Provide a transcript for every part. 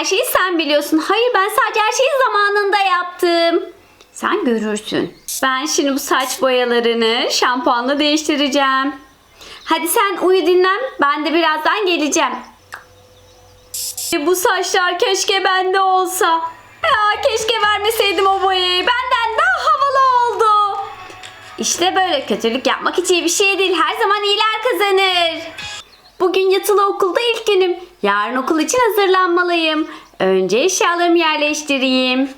her şeyi sen biliyorsun. Hayır ben sadece her şeyi zamanında yaptım. Sen görürsün. Ben şimdi bu saç boyalarını şampuanla değiştireceğim. Hadi sen uyu dinlen. Ben de birazdan geleceğim. Bu saçlar keşke bende olsa. Ya keşke vermeseydim o boyayı. Benden daha havalı oldu. İşte böyle kötülük yapmak hiç iyi bir şey değil. Her zaman iyiler kazanır. Bugün yatılı okulda ilk günüm. Yarın okul için hazırlanmalıyım. Önce eşyalarımı yerleştireyim.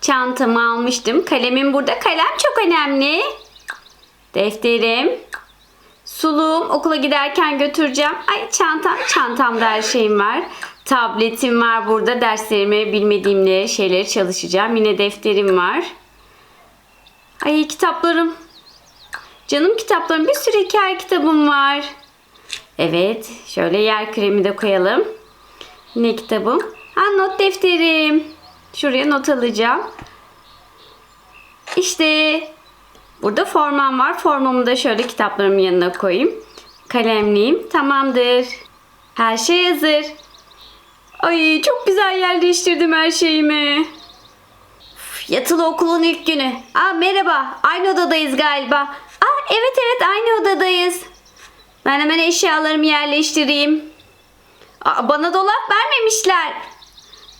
Çantamı almıştım. Kalemim burada. Kalem çok önemli. Defterim. Suluğum okula giderken götüreceğim. Ay çantam, çantamda her şeyim var. Tabletim var burada. Derslerimi bilmediğimle şeyleri çalışacağım. Yine defterim var. Ay kitaplarım. Canım kitaplarım. Bir sürü hikaye kitabım var. Evet. Şöyle yer kremi de koyalım. Ne kitabım? Ha not defterim. Şuraya not alacağım. İşte burada formam var. Formamı da şöyle kitaplarımın yanına koyayım. Kalemliğim tamamdır. Her şey hazır. Ay çok güzel yerleştirdim her şeyimi. Üf, Yatılı okulun ilk günü. Aa merhaba. Aynı odadayız galiba. Aa evet evet aynı odadayız. Ben hemen eşyalarımı yerleştireyim. Aa, bana dolap vermemişler.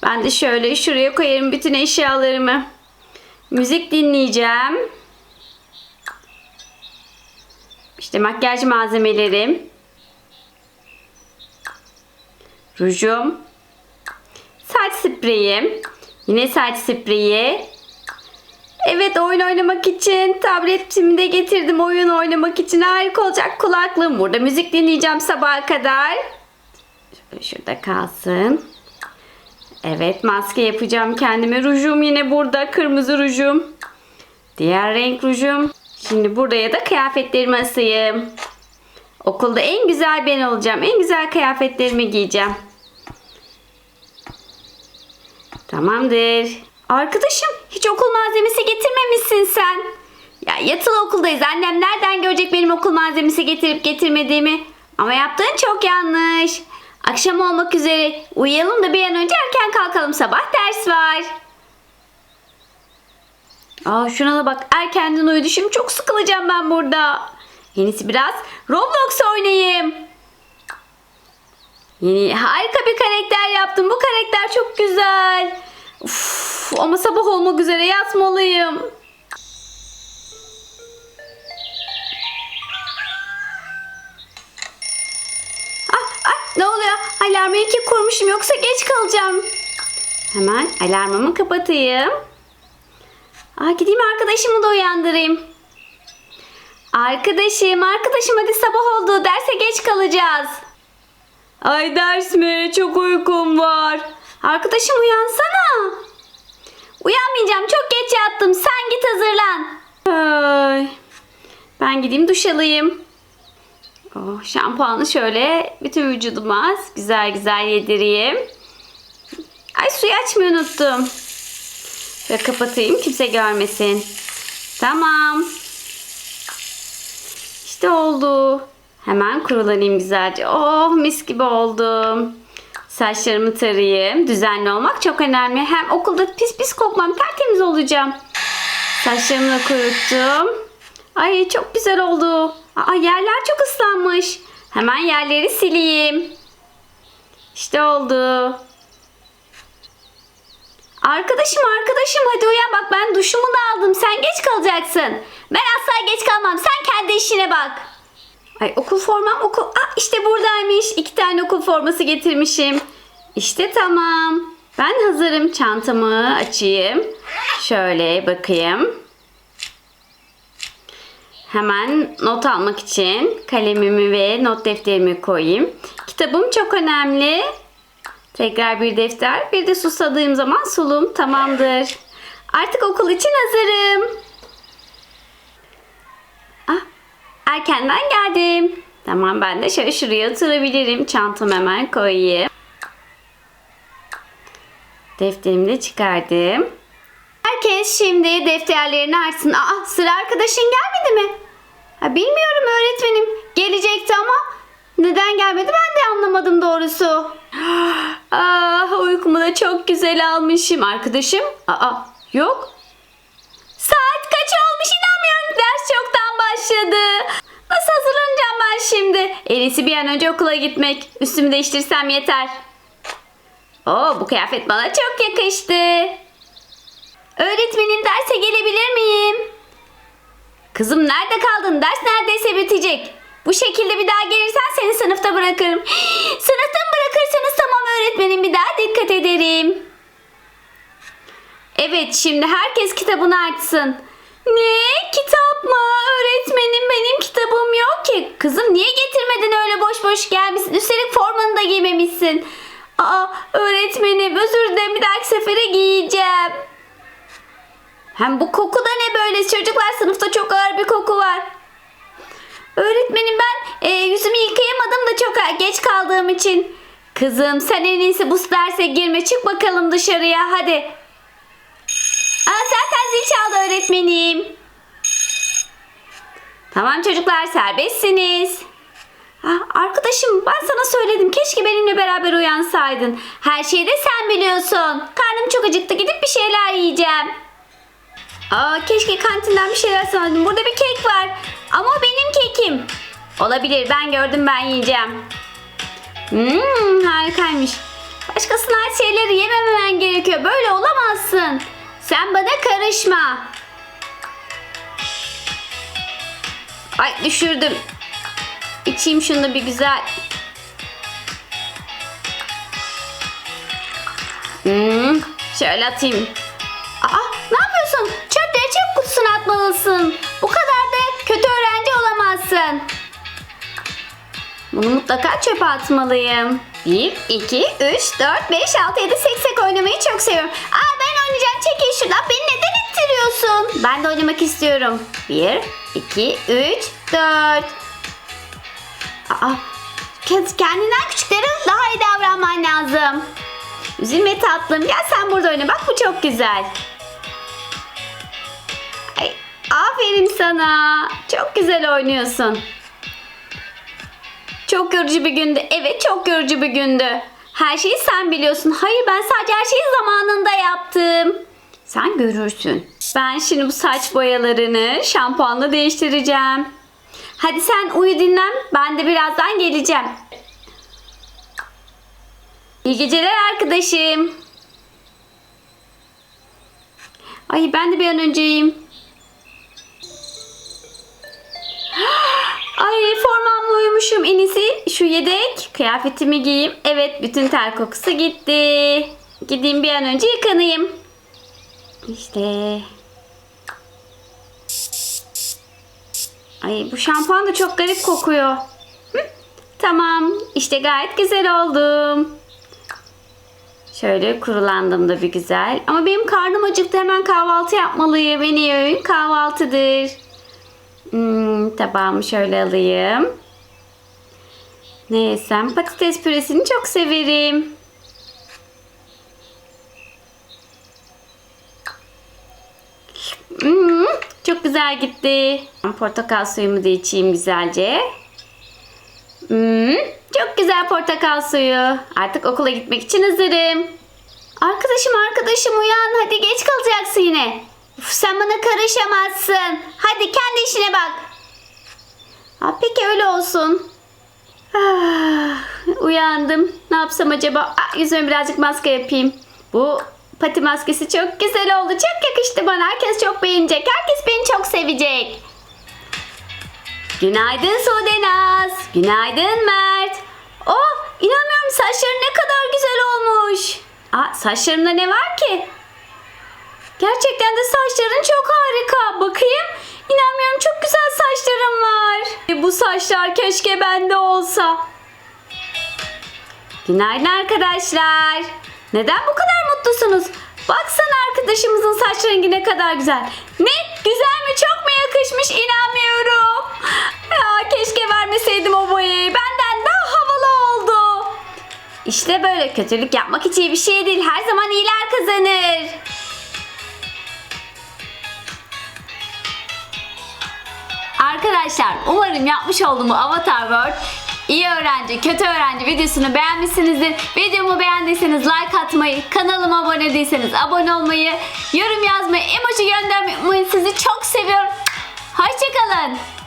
Ben de şöyle şuraya koyarım bütün eşyalarımı. Müzik dinleyeceğim. İşte makyaj malzemelerim. Rujum. Saç spreyim. Yine saç spreyi. Evet oyun oynamak için tabletimi de getirdim oyun oynamak için harika olacak kulaklığım burada müzik dinleyeceğim sabaha kadar. Şurada kalsın. Evet maske yapacağım kendime. Rujum yine burada. Kırmızı rujum. Diğer renk rujum. Şimdi buraya da kıyafetlerimi asayım. Okulda en güzel ben olacağım. En güzel kıyafetlerimi giyeceğim. Tamamdır. Arkadaşım hiç okul malzemesi getirmemişsin sen. Ya yatılı okuldayız. Annem nereden görecek benim okul malzemesi getirip getirmediğimi? Ama yaptığın çok yanlış. Akşam olmak üzere. Uyuyalım da bir an önce erken kalkalım. Sabah ders var. Aa şuna da bak. Erkenden uyudu. Şimdi çok sıkılacağım ben burada. Yenisi biraz Roblox oynayayım. Yeni harika bir karakter yaptım. Bu karakter çok güzel. Uf, ama sabah olmak üzere yatmalıyım. Ah, ah, ne oluyor? Alarmı iki kurmuşum yoksa geç kalacağım. Hemen alarmımı kapatayım. Aa, gideyim arkadaşımı da uyandırayım. Arkadaşım, arkadaşım hadi sabah oldu. Derse geç kalacağız. Ay ders mi? Çok uykum var. Arkadaşım uyansana. Uyanmayacağım. Çok geç yattım. Sen git hazırlan. Ay. Ben gideyim duş alayım. Oh, şampuanı şöyle bütün vücuduma güzel güzel yedireyim. Ay suyu açmayı unuttum. Ve kapatayım kimse görmesin. Tamam. İşte oldu. Hemen kurulanayım güzelce. Oh mis gibi oldum. Saçlarımı tarayayım. Düzenli olmak çok önemli. Hem okulda pis pis kokmam. Tertemiz olacağım. Saçlarımı da kuruttum. Ay çok güzel oldu. Aa, yerler çok ıslanmış. Hemen yerleri sileyim. İşte oldu. Arkadaşım arkadaşım hadi uyan bak ben duşumu da aldım. Sen geç kalacaksın. Ben asla geç kalmam. Sen kendi işine bak. Ay okul formam okul. Aa, işte buradaymış. İki tane okul forması getirmişim. İşte tamam. Ben hazırım. Çantamı açayım. Şöyle bakayım. Hemen not almak için kalemimi ve not defterimi koyayım. Kitabım çok önemli. Tekrar bir defter. Bir de susadığım zaman sulum tamamdır. Artık okul için hazırım. Ah, erkenden geldim. Tamam ben de şöyle şuraya oturabilirim. Çantamı hemen koyayım. Defterimi de çıkardım. Herkes şimdi defterlerini açsın. Aa sıra arkadaşın gelmedi mi? Ha, bilmiyorum öğretmenim. Gelecekti ama neden gelmedi ben de anlamadım doğrusu. Ah Uykumu da çok güzel almışım. Arkadaşım? Aa yok. Saat kaç olmuş inanmıyorum. Ders çoktan başladı. Nasıl hazırlanacağım ben şimdi? En iyisi bir an önce okula gitmek. Üstümü değiştirsem yeter. Oo bu kıyafet bana çok yakıştı. Öğretmenim derse gelebilir miyim? Kızım nerede kaldın? Ders neredeyse bitecek. Bu şekilde bir daha gelirsen seni sınıfta bırakırım. Sınıfta mı bırakırsanız tamam öğretmenim bir daha dikkat ederim. Evet şimdi herkes kitabını açsın. Ne? Kitap mı? Öğretmenim benim kitabım yok ki. Kızım niye getirmedin öyle boş boş gelmişsin? Üstelik formanı da giymemişsin. Aa öğretmenim özür dilerim bir dahaki sefere giyeceğim. Hem bu koku da ne böyle? Çocuklar sınıfta çok ağır bir koku var. Öğretmenim ben e, yüzümü yıkayamadım da çok geç kaldığım için. Kızım sen en iyisi bu derse girme çık bakalım dışarıya hadi. Aa, zaten zil çaldı öğretmenim. Tamam çocuklar serbestsiniz. Ah, arkadaşım ben sana söyledim keşke benimle beraber uyansaydın. Her şeyi de sen biliyorsun. Karnım çok acıktı gidip bir şeyler yiyeceğim. Aa, keşke kantinden bir şeyler sanırdım. Burada bir kek var. Ama o benim kekim. Olabilir ben gördüm ben yiyeceğim. Hmm, harikaymış. Başkasına ait şeyleri yemememen gerekiyor. Böyle olamazsın. Sen bana karışma. Ay düşürdüm. İçeyim şunu bir güzel. Hmm, şöyle atayım. Aa, ne yapıyorsun? Çöpleri çöp kutusuna atmalısın. Bu kadar da kötü öğrenci olamazsın. Bunu mutlaka çöpe atmalıyım. 1, 2, 3, 4, 5, 6, 7, 8 oynamayı çok seviyorum. Aa ben oynayacağım. Çekil şuradan. Beni neden ittiriyorsun? Ben de oynamak istiyorum. 1, 2, 3, 4. Aa, kendinden küçüklere daha iyi davranman lazım. Üzülme tatlım. Gel sen burada oyna. Bak bu çok güzel. Ay, aferin sana. Çok güzel oynuyorsun. Çok yorucu bir gündü. Evet çok yorucu bir gündü. Her şeyi sen biliyorsun. Hayır ben sadece her şeyi zamanında yaptım. Sen görürsün. Ben şimdi bu saç boyalarını şampuanla değiştireceğim. Hadi sen uyu dinlen. Ben de birazdan geleceğim. İyi geceler arkadaşım. Ay ben de bir an önceyim. Ay formamla uyumuşum. En iyisi şu yedek kıyafetimi giyeyim. Evet bütün ter kokusu gitti. Gideyim bir an önce yıkanayım. İşte. Ay bu şampuan da çok garip kokuyor. Hı? Tamam. işte gayet güzel oldum. Şöyle kurulandım da bir güzel. Ama benim karnım acıktı. Hemen kahvaltı yapmalıyım. En iyi öğün kahvaltıdır. Hmm, tabağımı şöyle alayım. Ne yesem? Patates püresini çok severim. Hmm, çok güzel gitti. Portakal suyumu da içeyim güzelce. Hmm, çok güzel portakal suyu. Artık okula gitmek için hazırım. Arkadaşım arkadaşım uyan. Hadi geç kalacaksın yine. Uf, sen bana karışamazsın. Hadi kendi işine bak. Ha, peki öyle olsun. Ah, uyandım. Ne yapsam acaba? Ah, yüzüme birazcık maske yapayım. Bu pati maskesi çok güzel oldu. Çok yakıştı bana. Herkes çok beğenecek. Herkes beni çok sevecek. Günaydın Sudenaz. Günaydın Mert. Oh inanmıyorum saçların ne kadar güzel olmuş. Aa, saçlarımda ne var ki? Gerçekten de saçların çok harika. Bakayım. İnanmıyorum çok güzel saçlarım var. E, bu saçlar keşke bende olsa. Günaydın arkadaşlar. Neden bu kadar mutlusunuz? Baksana arkadaşımızın saç rengi ne kadar güzel. Ne? Güzel mi? Çok mu yakışmış? İnanmıyorum. Ya keşke vermeseydim o boyayı. Benden daha havalı oldu. İşte böyle kötülük yapmak hiç iyi bir şey değil. Her zaman iyiler kazanır. Arkadaşlar umarım yapmış olduğum Avatar World İyi öğrenci, kötü öğrenci videosunu beğenmişsinizdir. Videomu beğendiyseniz like atmayı, kanalıma abone değilseniz abone olmayı, yorum yazmayı, emoji göndermeyi. Sizi çok seviyorum. Hoşçakalın.